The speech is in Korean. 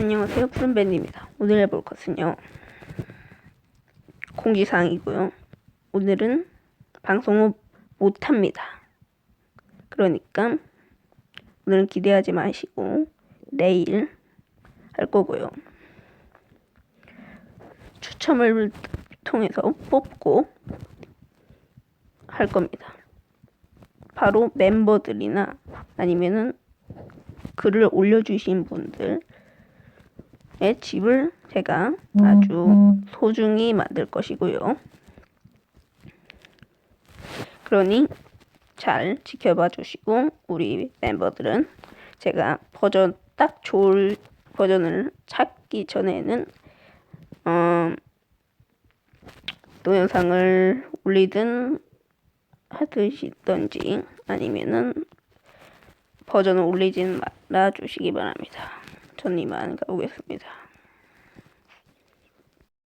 안녕하세요. 푸른밴드입니다. 오늘 해볼 것은요. 공지사항이고요. 오늘은 방송을 못합니다. 그러니까 오늘은 기대하지 마시고 내일 할 거고요. 추첨을 통해서 뽑고 할 겁니다. 바로 멤버들이나 아니면은 글을 올려주신 분들 의 집을 제가 아주 소중히 만들 것이고요. 그러니 잘 지켜봐 주시고 우리 멤버들은 제가 버전 딱 좋을 버전을 찾기 전에는 어, 동영상을 올리든 하듯이든지 아니면은 버전을 올리진 말아 주시기 바랍니다. 전 이만 가보겠습니다.